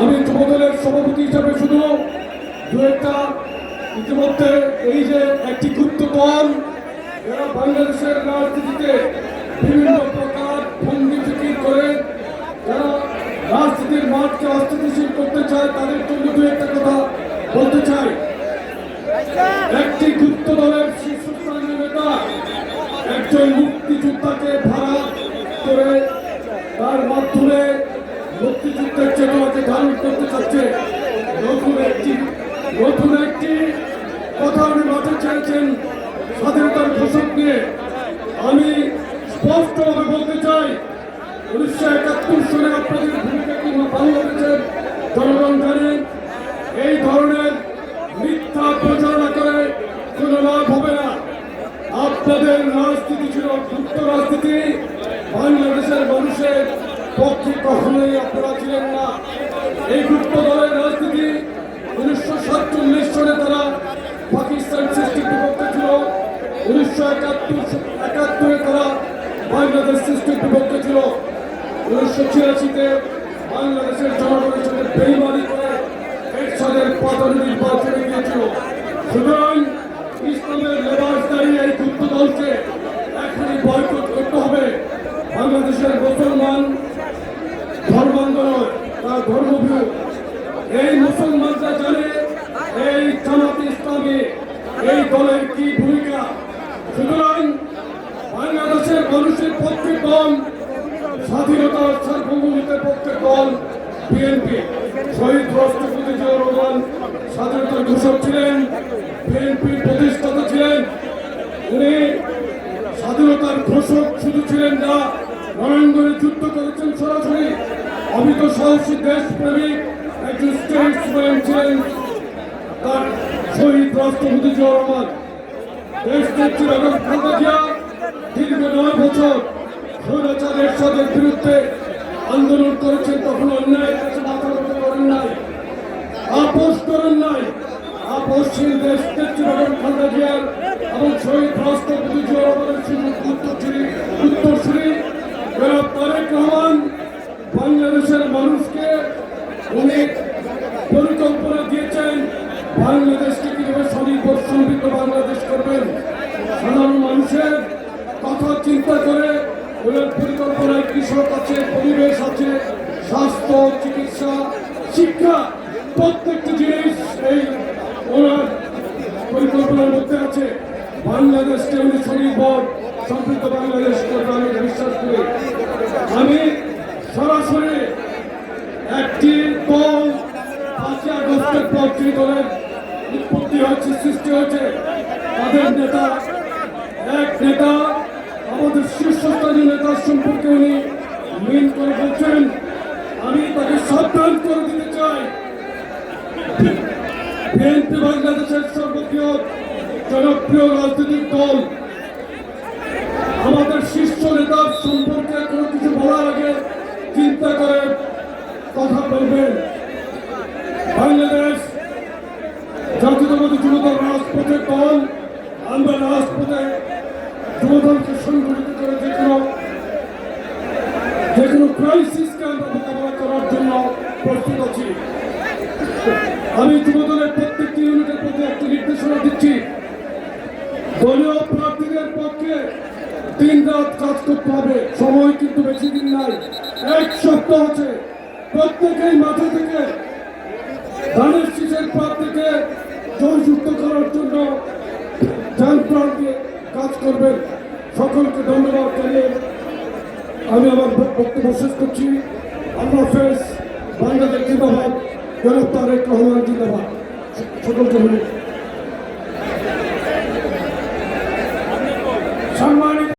আমি যুবদলের সভাপতি হিসাবে শুধু দু একটা ইতিমধ্যে এই যে একটি গুপ্ত দল এরা বাংলাদেশের রাজনীতিতে বিভিন্ন প্রকার ভঙ্গি ফিকির করে রাজনীতির মাঠকে অস্থিতিশীল করতে চায়, তাদের জন্য দু একটা কথা বলতে চাই। একটি শীর্ষস্থানীয় নেতা একজন মুক্তিযোদ্ধাকে ভাড়া করে তার মাধ্যমে মুক্তিযুদ্ধের চেতনাকে ধারণ করতে চাচ্ছে। নতুন একটি নতুন একটি কথা উনি মাঠে ছেড়েছেন স্বাধীনতার ঘোষক নিয়ে। আমি স্পষ্টভাবে বলতে চাই, উনিশশো একাত্তর সালে আপনাদের ভূমিকা কি ভালো করেছেন জনগণ জানেন এই ধরনের মিথ্যা প্রচারণা করে কোনো লাভ হবে না আপনাদের রাজনীতি ছিল গুপ্ত রাজনীতি। বাংলাদেশের মানুষের পক্ষে কখনোই আপনারা ছিলেন না। এই গুপ্ত দলের রাজনীতি উনিশশো সাতচল্লিশ সালে তারা পাকিস্তান সৃষ্টির বিপক্ষে ছিল। উনিশশো একাত্তর একাত্তরে তারা বাংলাদেশ সৃষ্টির বিপক্ষে ছিল। উনিশশো ছিয়াশিতে বাংলাদেশের জনগণের সাথে বেইমানি করে এরশাদের পাতানো নির্বাচনে গিয়েছিল। সুতরাং ইসলামের লেবাস দাঁড়িয়ে এই গুপ্ত দলকে এখনই বয়কট করতে হবে বাংলাদেশের মুসলমান ধর্মান্ধ নয় তার ধর্মভূ এই মুসলমানরা জানে, এই জামাত ইসলামী, এই দলের কি ভূমিকা? সুতরাং বাংলাদেশের মানুষের পক্ষে দল স্বাধীনতা সার্বভৌমত্বের পক্ষে দল বিএনপি। শহীদ রাষ্ট্রপতি জিয়াউর রহমান স্বাধীনতার ঘোষক ছিলেন, বিএনপির প্রতিষ্ঠাতা ছিলেন। উনি স্বাধীনতার ঘোষক শুধু ছিলেন না রণাঙ্গনে যুদ্ধ করেছেন সরাসরি। অমিত সাহসী দেশপ্রেমিক, একজন স্টেটসম্যান ছিলেন তার শহীদ রাষ্ট্রপতি জিয়াউর রহমান। দেশ নেত্রী বেগম খালেদা দীর্ঘ নয় বছর স্বৈরাচার এরশাদের বিরুদ্ধে আন্দোলন করেছেন, তখন অন্যায়ের কাছে মাথা নত করেন নাই। আপোষ করেন নাই। আপোষশীল দেশ নেত্রী বেগম খালেদা এবং শহীদ রাষ্ট্রপতি জিয়া রহমানের শুধু উত্তরসূরি উত্তরসূরি জনাব তারেক রহমান বাংলাদেশের মানুষকে অনেক পরিকল্পনা দিয়েছেন বাংলাদেশকে কীভাবে স্বনির্ভর সমৃদ্ধ বাংলাদেশ করবেন সাধারণ মানুষের কথা চিন্তা করে ওনার পরিকল্পনায় কৃষক আছে, পরিবেশ আছে, স্বাস্থ্য, চিকিৎসা, শিক্ষা, প্রত্যেকটি জিনিস এই ওনার পরিকল্পনার মধ্যে আছে। বাংলাদেশকে উনি স্বনির্ভর সমৃদ্ধ বাংলাদেশ আমি বিশ্বাস করি। আমি সরাসরি একটি দল পাঁচই আগস্টের পর যে দলের উৎপত্তি হয়েছে, সৃষ্টি হয়েছে, তাদের নেতা, এক নেতা নেতার সম্পর্কে উনি মিন করে বলছেন, আমি তাকে সাবধান করে দিতে চাই। বিএনপি বাংলাদেশের সর্ববৃহৎ জনপ্রিয় রাজনৈতিক দল। আমাদের শীর্ষ নেতার সম্পর্কে কোনো কিছু বলার আগে চিন্তা করে কথা বলবেন। বাংলাদেশ জাতীয়তাবাদী যুবদল রাজপথের দল। আমরা রাজপথে যুবদলকে সংগঠিত কোনো ক্রাইসিসকে আমরা মোকাবেলা করার জন্য প্রস্তুত আছি। আমি যুবদলের প্রত্যেকটি ইউনিটের প্রতি একটি নির্দেশনা দিচ্ছি। দলীয় প্রার্থীদের পক্ষে দিন রাত কাজ করতে হবে। সময় কিন্তু বেশি দিন নাই। এক সপ্তাহ আছে। প্রত্যেকেই মাঠে থেকে ধানের শীষের প্রার্থীকে জয়যুক্ত করার জন্য যান প্রাণ দিয়ে কাজ করবেন। সকলকে ধন্যবাদ জানিয়ে আমি আমার বক্তব্য শেষ করছি। আল্লাহ হাফেজ বাংলাদেশ জিন্দাবাদ জনাব রহমান জিন্দাবাদ। সকলকে